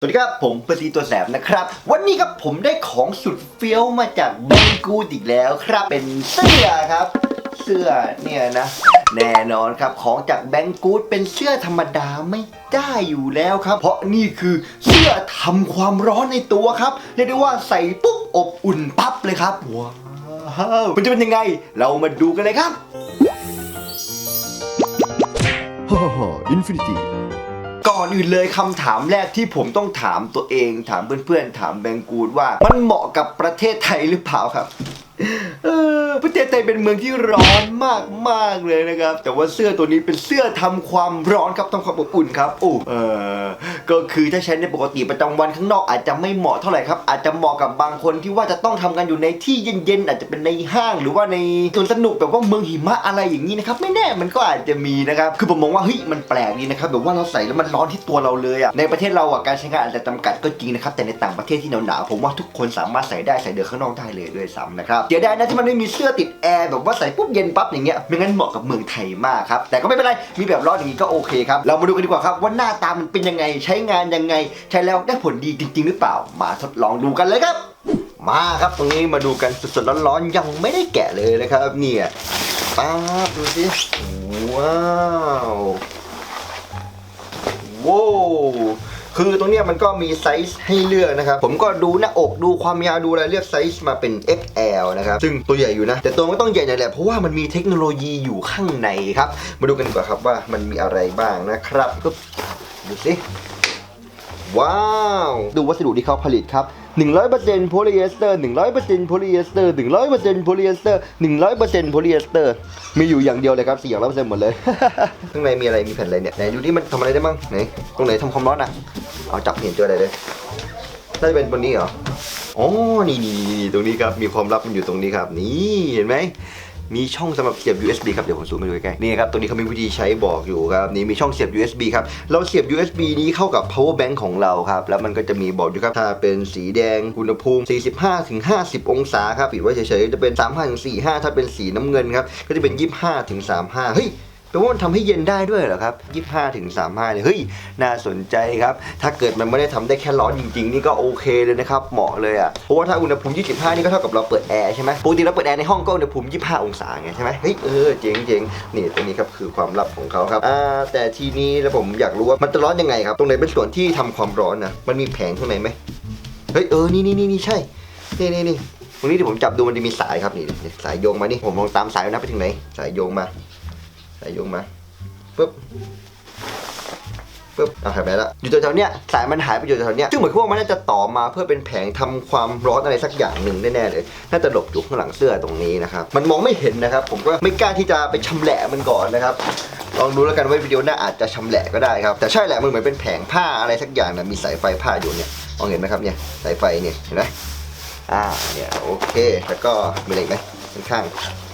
สวัสดีครับ ผมปอร์ซีตัวแสบนะครับ วันนี้ครับผมได้ของสุดเฟี้ยวมาจากแบงกูดอีกแล้วครับ เป็นเสื้อครับ เสื้อเนี่ยนะ แน่นอนครับของจากแบงกูดเป็นเสื้อธรรมดาไม่ได้อยู่แล้วครับ เพราะนี่คือเสื้อทำความร้อนในตัวครับเรียกได้ว่าใส่ปุ๊บอบอุ่นปั๊บเลยครับว้าวมันจะเป็นยังไง เรามาดูกันเลยครับฮ่าฮ่าฮ่าอินฟินิตี้ ก่อนอื่นเลยคำถามแรกที่ผมต้องถามตัวเอง ถามเพื่อนๆ ถามแบงกูดว่า มันเหมาะกับประเทศไทยหรือเปล่าครับ เออ ประเทศไทยเป็นเมืองที่ร้อนมากมากเลยนะครับ แต่ว่าเสื้อตัวนี้เป็นเสื้อทำความร้อนครับทำความอบอุ่นครับโอ้เออก็คือถ้าใช้ในปกติประจำวันข้างนอกอาจจะไม่เหมาะเท่าไหร่ครับ อาจจะเหมาะกับบางคนที่ว่าจะต้องทำงานอยู่ในที่เย็นๆอาจจะเป็นในห้าง หรือว่าในสวนสนุกแบบว่าเมืองหิมะอะไรอย่างนี้นะครับไม่แน่มันก็อาจจะมีนะครับคือผมมองว่าเฮ้ยมันแปลกดีนะครับแบบว่าเราใส่แล้วมันร้อนที่ตัวเราเลยอะในประเทศเราอะการใช้งานอาจจะจำกัดก็จริงนะครับแต่ในต่างประเทศที่หนาวๆผมว่าทุกคนสามารถใส่ได้ใส่เดินข้างนอกได้เลยด้วยซ้ำนะครับเดี๋ยวได้นะที่มันไม่มีเสื้อติดแอร์แบบว่าใส่ปุ๊บเย็นปั๊บอย่างเงี้ยไม่งั้นเหมาะกับเมืองไทยมากครับแต่ก็ไม่เป็นไรมีแบบร้อนอย่างนี้ก็โอเคครับเรามาดูกันดีกว่าครับว่าหน้าตามันเป็นยังไงใช้งานยังไง ใช้แล้วได้ผลดีจริง ๆ หรือเปล่า มาทดลองดูกันเลยครับ มาครับตรงนี้มาดูกันสดๆร้อนๆยังไม่ได้แกะเลยนะครับเนี่ยป๊าบดูสิว้าวว้าว คือตรงเนี้ยมันก็มีไซส์ให้เลือกนะครับ ผมก็ดูหน้าอกดูความยาวดูอะไรเลือกไซส์มาเป็น XL นะครับซึ่งตัวใหญ่อยู่นะ แต่ตัวมันก็ต้องใหญ่หน่อยแหละเพราะว่ามันมีเทคโนโลยีอยู่ข้างในครับ มาดูกันดีกว่าครับว่ามันมีอะไรบ้างนะครับปึ๊บดูสิ ว้าว ดูวัสดุที่เขาผลิตครับ100%โพลีเอสเตอร์100%โพลีเอสเตอร์100%โพลีเอสเตอร์100%โพลีเอสเตอร์ มีอยู่อย่างเดียวเลยครับสี่อย่างร้อยเปอร์เซ็นต์หมดเลย ข้างในมีอะไร มีแผ่นอะไรเนี่ย ไหนดูที่มันทำอะไรได้บ้าง ไหน ตรงไหนทำความร้อนอะ เอาจับเห็นเจออะไรเลย น่าจะเป็นบนนี้เหรอ อ๋อ นี่นี่นี่ตรงนี้ครับ มีความลับมันอยู่ตรงนี้ครับ นี่ เห็นไหม มีช่องสำหรับเสียบ USB ครับ เดี๋ยวผมซูมไปดูใกล้ๆนี่ครับ ตัวนี้เขามีวิธีใช้บอกอยู่ครับ นี่มีช่องเสียบ USB ครับ เราเสียบ USB นี้เข้ากับ power bank ของเราครับ แล้วมันก็จะมีบอกอยู่ครับ ถ้าเป็นสีแดงอุณหภูมิ 45ถึง50 องศาครับ ปิดไว้เฉยๆ จะเป็น 35-45 ถ้าเป็นสีน้ำเงินครับ ก็จะเป็น 25ถึง35 เฮ้ย แปลว่ามันทำให้เย็นได้ด้วยเหรอครับ 25ถึง35เนี่ยเฮ้ย น่าสนใจครับ ถ้าเกิดมันไม่ได้ทำได้แค่ร้อนจริงๆ นี่ก็โอเคเลยนะครับ เหมาะเลยอะ เพราะว่าถ้าอุณหภูมิ 25 นี่ก็เท่ากับเราเปิดแอร์ใช่ไหมปกติเราเปิดแอร์ในห้องก็อุณหภูมิ 25 องศาไงใช่ไหมเฮ้ย เออ เจ๋งเจ๋งนี่ตัวนี้ครับคือความลับของเขาครับ อ่า แต่ทีนี้แล้วผมอยากรู้ว่ามันจะร้อนยังไงครับ ตรงไหนเป็นส่วนที่ทำความร้อนนะมันมีแผงข้างในไหมเฮ้ย เออ นี่นี่นี่นี่ใช่ นี่นี่นี่ตรงนี้ที่ผมจับดูมันจะมีสายครับนี่นี่สายโยงมานี่ผมลองตามสายนะไปถึงไหน สายโยงมา สายโยงมาปุ๊บปุ๊บอะหายไปแล้วอยู่แถวๆเนี้ยสายมันหายไปอยู่แถวๆเนี้ยซึ่งเหมือนกับว่ามันน่าจะต่อมาเพื่อเป็นแผงทำความร้อนอะไรสักอย่างหนึ่งแน่ๆเลย น่าจะหลบอยู่ข้างหลังเสื้อตรงนี้นะครับ มันมองไม่เห็นนะครับ ผมก็ไม่กล้าที่จะไปชำแหละมันก่อนนะครับ ลองดูแล้วกันว่าวิดีโอหน้าอาจจะชำแหละก็ได้ครับ แต่ใช่แหละ มันเหมือนเป็นแผงผ้าอะไรสักอย่างนะมีสายไฟผ้าอยู่เนี่ย มองเห็นไหมครับเนี่ย สายไฟเนี่ย เห็นไหมอ่า เนี่ย โอเค แล้วก็มีอะไรไหมข้างๆ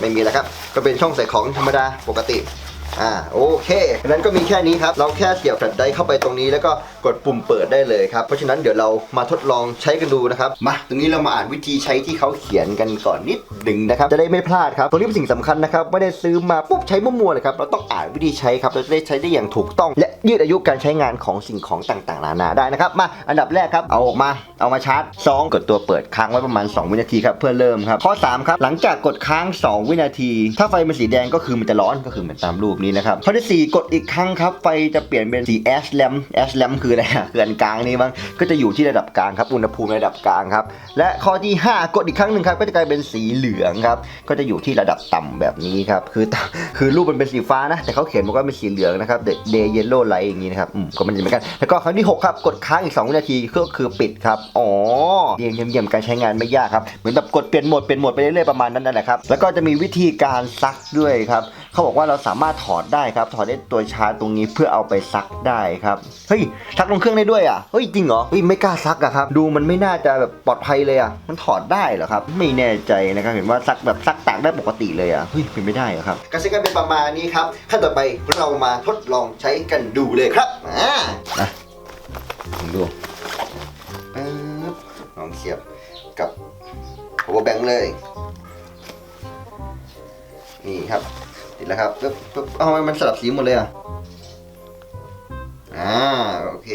ไม่มีแล้วครับ ก็เป็นช่องใส่ของธรรมดาปกติ อ่าโอเคดังนั้นก็มีแค่นี้ครับ เราแค่เสียบแฟลชไดร์เข้าไปตรงนี้แล้วก็กดปุ่มเปิดได้เลยครับ เพราะฉะนั้นเดี๋ยวเรามาทดลองใช้กันดูนะครับ มาตรงนี้เรามาอ่านวิธีใช้ที่เขาเขียนกันก่อนนิดหนึ่งนะครับ จะได้ไม่พลาดครับ ตรงนี้เป็นสิ่งสำคัญนะครับ ไม่ได้ซื้อมาปุ๊บใช้มั่วๆเลยครับ เราต้องอ่านวิธีใช้ครับ เราจะได้ใช้ได้อย่างถูกต้อง และยืดอายุการใช้งานของสิ่งของต่างๆนานาได้นะครับ มาอันดับแรกครับ เอาออกมา เอามาชาร์จสองกดตัวเปิดค้างไว้ประมาณ 2 วินาทีครับเพื่อเริ่มครับ ข้อ 3 ครับ หลังจากกดค้าง 2 วินาที ถ้าไฟเป็นสีแดงก็คือมันจะร้อนก็คือเหมือนตามรูปนี้นะครับข้อที่ 4 กดอีกครั้งครับ ไฟจะเปลี่ยนเป็นสี ash lamp ash lamp คืออะไรอะคืออันกลางนี่มั้งก็จะอยู่ที่ระดับกลางครับอุณหภูมิระดับกลางครับและข้อที่ 5 กดอีกครั้งหนึ่งครับก็จะกลายเป็นสีเหลืองครับก็จะอยู่ที่ระดับต่ำแบบนี้ครับคือคือรูปมันเป็นสีฟ้านะ แต่เขาเขียนบอกว่าเป็นสีเหลืองนะครับ the day yellow light อย่างนี้นะครับก็มันจะเหมือนกันแล้วก็ครั้งที่6ครับกดค้างอีก2วินาทีก็คือปิดครับอ๋อเยี่ยมเยี่ยมเยี่ยมการใช้งานไม่ยากครับเหมือนแบบกดเปลี่ยนโหมดเปลี่ยนโหมดไปเรื่อยๆประมาณนั้นนั่นแหละครับแล้วก็จะมีวิธีการซักด้วยครับ เขาบอกว่าเราสามารถถอดได้ครับถอดได้ตัวชาร์จตรงนี้เพื่อเอาไปซักได้ครับเฮ้ยซักลงเครื่องได้ด้วยอะเฮ้ยจริงเหรอเฮ้ยไม่กล้าซักอะครับดูมันไม่น่าจะแบบปลอดภัยเลยอะมันถอดได้เหรอครับไม่แน่ใจนะครับเห็นว่าซักแบบซักตากได้ปกติเลยอะเฮ้ยเป็นไม่ได้เหรอครับการใช้งานเป็นประมาณนี้ครับขั้นต่อไปเรามาทดลองใช้กันดูเลยครับอ่านะลองดูปึ๊บลองเสียบกับ power bank เลย นี่ครับ ติดแล้วครับปึ๊บปึ๊บเอาทำไมมันสลับสีหมดเลยอะอ่าโอเค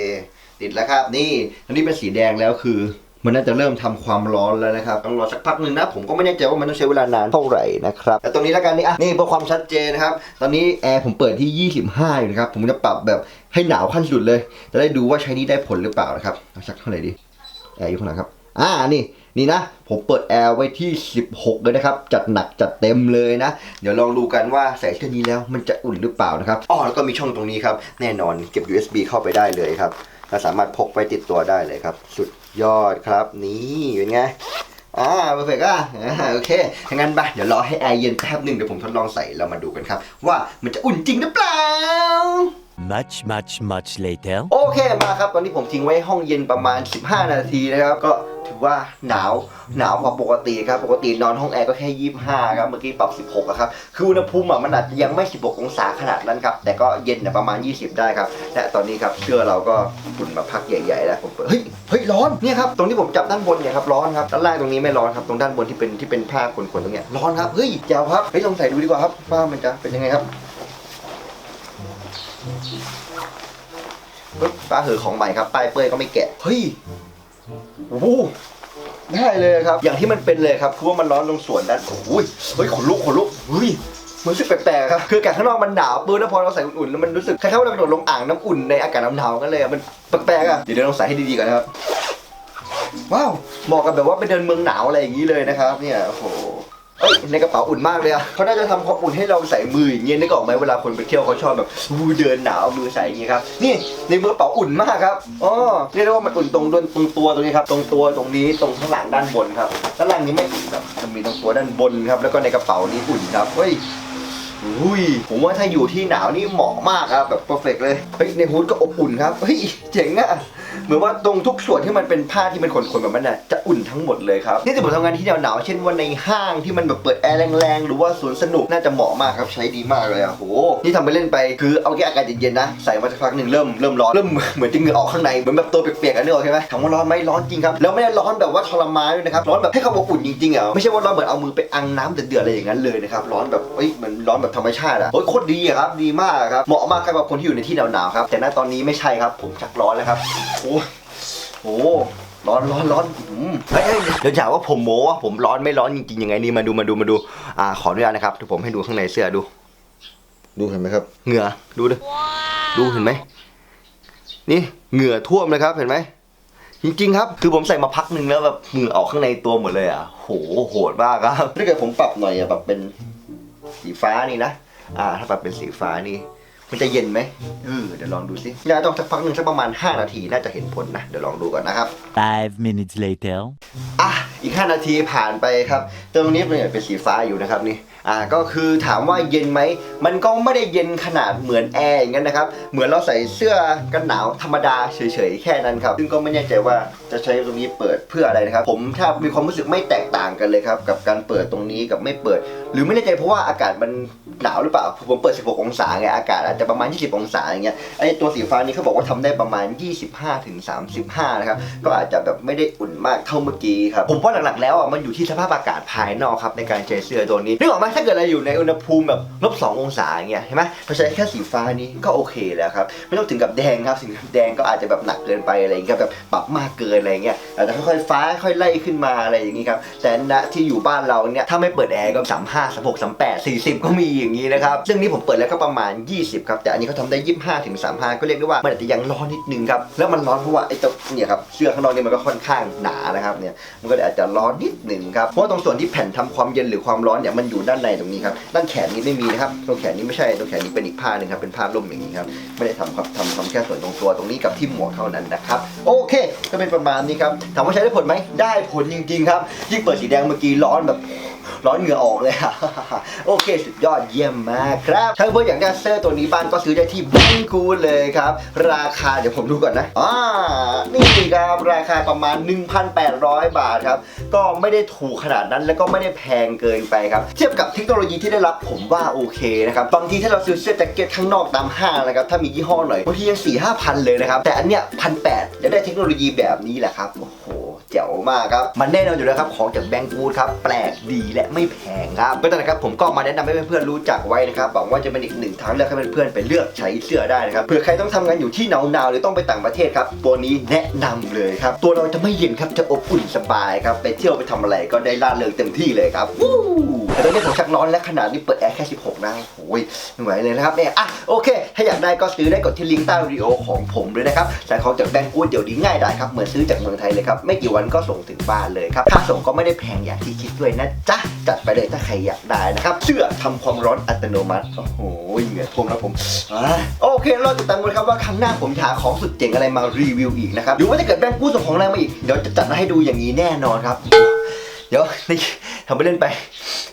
ติดแล้วครับ นี่อันนี้เป็นสีแดงแล้วคือ มันน่าจะเริ่มทำความร้อนแล้วนะครับต้องรอสักพักหนึ่งนะ ผมก็ไม่แน่ใจว่ามันต้องใช้เวลานานเท่าไหร่นะครับแต่ตรงนี้แล้วกันนี่อะนี่เพื่อความชัดเจนนะครับ ตอนนี้แอร์ผมเปิดที่ 25อยู่นะครับผมจะปรับแบบให้หนาวขั้นสุดเลย จะได้ดูว่าใช้นี้ได้ผลหรือเปล่านะครับเอาสักเท่าไหร่ดีแอร์อยู่ข้างหลังครับ อ่านี่นี่นะ ผมเปิดแอร์ไว้ที่ 16 เลยนะครับ จัดหนักจัดเต็มเลยนะ เดี๋ยวลองดูกันว่าใส่เช่นนี้แล้วมันจะอุ่นหรือเปล่านะครับอ๋อแล้วก็มีช่องตรงนี้ครับ แน่นอนเก็บ USB เข้าไปได้เลยครับและสามารถพกไปติดตัวได้เลยครับ สุดยอดครับนี่เป็นไงอ่าเพอร์เฟกอะอ่าโอเคงั้นไปเดี๋ยวรอให้แอร์เย็นแป๊บหนึ่งเดี๋ยวผมทดลองใส่แล้วมาดูกันครับ ว่ามันจะอุ่นจริงหรือเปล่า Much, much, much later. โอเคมาครับ ตอนนี้ผมทิ้งไว้ห้องเย็นประมาณ 15 นาทีนะครับก็ถือ ว่าหนาวหนาวกว่าปกติครับปกตินอนห้องแอร์ก็แค่25ครับเมื่อกี้ปรับ16อะครับคืออุณหภูมิอะมันอาจจะยังไม่16องศาขนาดนั้นครับแต่ก็เย็นอะประมาณ20ได้ครับและตอนนี้ครับเสื้อเราก็ฝุ่นมาพักใหญ่ๆแล้วผมเปิดเฮ้ยเฮ้ยร้อนเนี่ยครับตรงที่ผมจับด้านบนเนี่ยครับร้อนครับด้านล่างตรงนี้ไม่ร้อนครับตรงด้านบนที่เป็นที่เป็นผ้าขนๆตรงเนี้ยร้อนครับเฮ้ยแจ๋วครับเฮ้ยลองใส่ดูดีกว่าครับว่ามันจะเป็นยังไงครับปึ๊บป้าเหอของใหม่ครับป้ายเป้ยก็ไม่แกะเฮ้ย โอ้โหได้เลยครับ อย่างที่มันเป็นเลยครับคือว่ามันร้อนลงส่วนด้านโอ้ยเฮ้ยขนลุกขนลุกเฮ้ยมันรู้สึกแปลกๆครับคืออากาศข้างนอกมันหนาวปื้นแล้วพอเราใส่อุ่นๆแล้วมันรู้สึกคล้ายๆว่าเรากระโดดลงอ่างน้ำอุ่นในอากาศหนาวๆกันเลยอะมันแปลกๆอะเดี๋ยวเราลองใส่ให้ดีๆก่อนนะครับว้าวเหมาะกับแบบว่าไปเดินเมืองหนาวอะไรอย่างนี้เลยนะครับ เนี่ยโอ้โห เอ้ยในกระเป๋าอุ่นมากเลยอะเขาน่าจะทำความอุ่นให้เราใส่มืออย่างเงี้ยนึกออกไหมเวลาคนไปเที่ยวเขาชอบแบบอู้เดินหนาวเอามือใส่อย่างเงี้ยครับนี่ในมือกระเป๋าอุ่นมากครับอ๋อเรียกได้ว่ามันอุ่นตรงตรงตัวตรงนี้ครับตรงตัวตรงนี้ตรงข้างหลังด้านบนครับด้านล่างนี้ไม่อุ่นครับจะมีตรงตัวด้านบนครับ แล้วก็ในกระเป๋านี้อุ่นครับเฮ้ยอุ้ยผมว่าถ้าอยู่ที่หนาวนี่เหมาะมากครับแบบเพอร์เฟกเลยเฮ้ยในฮูดก็อบอุ่นครับเฮ้ยเจ๋งอะ เหมือนว่าตรงทุกส่วนที่มันเป็นผ้าที่เป็นขนๆแบบนั้นน่ะจะอุ่นทั้งหมดเลยครับนี่ถ้าผมทำงานที่หนาวๆเช่นว่าในห้างที่มันแบบเปิดแอร์แรงๆหรือว่าสวนสนุกน่าจะเหมาะมากครับใช้ดีมากเลยอะโหนี่ทำไปเล่นไปคือเอาแค่อากาศเย็นๆนะใส่มาสักพักหนึ่งเริ่มเริ่มร้อนเริ่มเหมือนจะเหงื่อออกข้างในเหมือนแบบตัวเปียกๆกันนึกออกใช่ไหมถามว่าร้อนไหมร้อนจริงครับแล้วไม่ได้ร้อนแบบว่าทรมานด้วยนะครับร้อนแบบให้เขาอบอุ่นจริงๆอะไม่ใช่ว่าร้อนเหมือนเอามือไปอังน้ำเดือดๆอะไรอย่างนั้นเลยนะครับร้อนแบบเฮ้ยเหมือนร้อนแบบธรรมชาติอะโอ้ยโคตรดีอะครับดีมากครับเหมาะมากครับกับคนที่อยู่ในที่หนาวๆครับแต่ณตอนนี้ไม่ใช่ครับผมชักร้อนแล้วครับโอ้โหร้อนร้อนร้อนอืมเฮ้ยเฮ้ยเดี๋ยวจะหาว่าผมโม้ว่าผมร้อนไม่ร้อนจริงๆยังไงนี่มาดูมาดูมาดู อ่าขออนุญาตนะครับเดี๋ยวผมให้ดูข้างในเสื้อดู ดูเห็นไหมครับ เหงื่อดูดิดูเห็นไหมนี่เหงื่อท่วมเลยครับเห็นไหมจริงๆครับ คือผมใส่มาพักหนึ่งแล้วแบบเหงื่อออกข้างในตัวหมดเลยอะโหโหดมากครับถ้าเกิดผมปรับหน่อยอะแบบเป็นสีฟ้านี่นะอ่า ถ้าปรับเป็นสีฟ้านี่ มันจะเย็นไหมเออเดี๋ยวลองดูสิน่าต้องสักพักหนึ่งสักประมาณ 5 นาทีน่าจะเห็นผลนะ เดี๋ยวลองดูก่อนนะครับ Five minutes later. อะ อีก 5 นาทีผ่านไปครับตรงนี้เนี่ยเป็นสีฟ้าอยู่นะครับนี่อ่าก็คือถามว่าเย็นไหมมันก็ไม่ได้เย็นขนาดเหมือนแอร์อย่างนั้นนะครับ เหมือนเราใส่เสื้อกันหนาวธรรมดาเฉยๆแค่นั้นครับซึ่งก็ไม่แน่ใจว่าจะใช้ตรงนี้เปิดเพื่ออะไรนะครับ ผมถ้ามีความรู้สึกไม่แตกต่างกันเลยครับกับการเปิดตรงนี้กับไม่เปิด หรือไม่แน่ใจเพราะว่าอากาศมันหนาวหรือเปล่าผมเปิด 16 องศาไงอากาศอาจจะประมาณ 20 องศาอย่างเงี้ยไอตัวสีฟ้านี้เขาบอกว่าทำได้ประมาณ 25-35นะครับก็อาจจะแบบไม่ได้อุ่นมากเท่าเมื่อกี้ครับผมว่าหลักๆแล้วอะมันอยู่ที่สภาพอากาศภายนอกครับในการใช้เสื้อตัวนี้นึกออกไหมถ้าเกิดเราอยู่ในอุณหภูมิแบบลบ2องศาอย่างเงี้ยเห็นไหมเราใช้แค่สีฟ้านี้ก็โอเคแล้วครับไม่ต้องถึงกับแดงครับสีแดงก็อาจจะแบบหนักเกินไปอะไรอย่างเงี้ยแบบปรับมากเกินอะไรเงี้ยอาจจะค่อยๆฟ้าค่อยไล่ขึ้นมาอะไรอย่างงี้ครับแต่ณที่อยู่บ้านเราเนี่ยถ้าไม่เปิดแอร์ก็35 36 38 40ก็มีอย่างนี้นะครับซึ่งนี่ผมเปิดแล้วก็ประมาณ 20ครับแต่อันนี้เขาทำได้ 25ถึง35 ก็เรียกได้ว่ามันอาจจะยังร้อนนิดนึงครับแล้วมันร้อนเพราะว่าไอ้ตัวเนี่ยครับเสื้อข้างนอกเนี่ยมันก็ค่อนข้างหนานะครับเนี่ยมันก็อาจจะร้อนนิดหนึ่งครับเพราะตรงส่วนที่แผ่นทำความเย็นหรือความร้อนเนี่ยมันอยู่ด้านในตรงนี้ครับด้านแขนนี้ไม่มีนะครับตรงแขนนี้ไม่ใช่ตรงแขนนี้เป็นอีกผ้าหนึ่งครับเป็นผ้าล่มอย่างนี้ครับไม่ได้ทำครับทำทำแค่ส่วนตรงตัวตรงนี้กับที่หมวกเท่านั้นนะครับโอเค ก็เป็นประมาณนี้ครับถามว่าใช้ได้ผลไหมได้ผลจริงๆครับยิ่งเปิดสีแดงเมื่อกี้ร้อนแบบ ร้อนเหงื่อออกเลยโอเค สุดยอดเยี่ยมมากครับถ้าเพื่อนอยากได้เสื้อตัวนี้บ้านก็ซื้อได้ที่แบงกูเลยครับ ราคาเดี๋ยวผมดูก่อนนะอ่านี่ครับราคาประมาณ 1,800 บาทครับ ก็ไม่ได้ถูกขนาดนั้นแล้วก็ไม่ได้แพงเกินไปครับ เทียบกับเทคโนโลยีที่ได้รับผมว่าโอเคนะครับบางทีถ้าเราซื้อเสื้อแจ็คเก็ตข้างนอกตามห้างนะครับถ้ามียี่ห้อหน่อยบางทียังสี่ห้าพันเลยนะครับแต่อันเนี้ยพันแปดได้เทคโนโลยีแบบนี้แหละครับโอ้โห จ๋วมากครับ มันแน่นอนอยู่แล้วครับ ของจากแบงก์วูดครับ แปลกดีและไม่แพงครับก็ตอนนะครับผมก็มาแนะนำให้เพื่อนๆรู้จักไว้นะครับหวังว่าจะเป็นอีกหนึ่งทางเลือกให้เพื่อนๆไปเลือกใช้เสื้อได้นะครับเผื่อใครต้องทำงานอยู่ที่หนาวๆหรือต้องไปต่างประเทศครับตัวนี้แนะนำเลยครับตัวเราจะไม่เย็นครับจะอบอุ่นสบายครับไปเที่ยวไปทำอะไรก็ได้ล่าเริงเต็มที่เลยครับวู้แต่ตอนนี้ผมชักร้อนและขนาดนี้เปิดแอร์แค่ 16 นะโอ้ยไม่ไหวเลยนะครับเนี่ยอะโอเค ถ้าอยากได้ก็ซื้อได้กดที่ลิงก์ใต้วิดีโอของผมเลยนะครับสั่งของจากแบงก์กูดเดี๋ยวนี้ง่ายได้ครับเหมือนซื้อจากเมืองไทยเลยครับไม่กี่วันก็ส่งถึงบ้านเลยครับ ค่าส่งก็ไม่ได้แพงอย่างที่คิดด้วยนะจ๊ะ จัดไปเลยถ้าใครอยากได้นะครับ เสื้อทำความร้อนอัตโนมัติ โอ้โห เหงื่อท่วมแล้วผมอโอเค เราติดตามกันครับว่าครั้งหน้าผมจะหาของสุดเจ๋งอะไรมารีวิวอีกนะครับหรือว่าจะเกิดแบงค์กู้ส่งของแรงมาอีก เดี๋ยวจะจัดมาให้ดูอย่างนี้แน่นอนครับ เดี๋ยวนี่ทำไปเล่นไป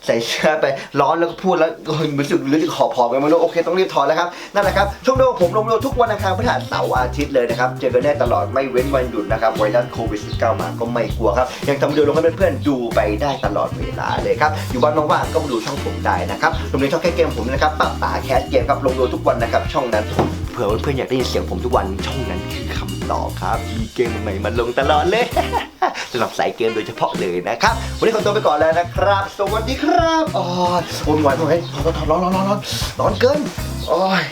ใส่เสื้อไปร้อนแล้วก็พูดแล้วรู้สึกรู้สึกขอพอกันม่รู้โอเคต้องรีบถอดแล้วครับนั่นแหละครับช่วงเดียวผมลงโลทุกวันอังคารพฤหัสเสาร์อาทิตย์เลยนะครับเจอกันได้ตลอดไม่เว้นวันหยุดนะครับไวรัสโควิด -19 มาก็ไม่กลัวครับยังทำวิดีโอลงให้เพื่อนๆดูไปได้ตลอดเวลาเลยครับอยู่บ้านว่างๆก็มาดูช่องผมได้นะครับรวมถึงช่องแค่เกมผมนะครับปักตาแคสเกมครับลงโลทุกวันนะครับช่องนั้นเผื่อเพื่อนๆอยากได้ยินเสียงผมทุกวันช่องนั้น ต่อครับมีเกมใหม่มาลงตลอดเลยสำหรับสายเกมโดยเฉพาะเลยนะครับ วันนี้ขอตัวไปก่อนแล้วนะครับ สวัสดีครับอ๋อโอ้ยไหวไหมร้อนร้อนร้อนร้อนร้อนเกินโอ้ย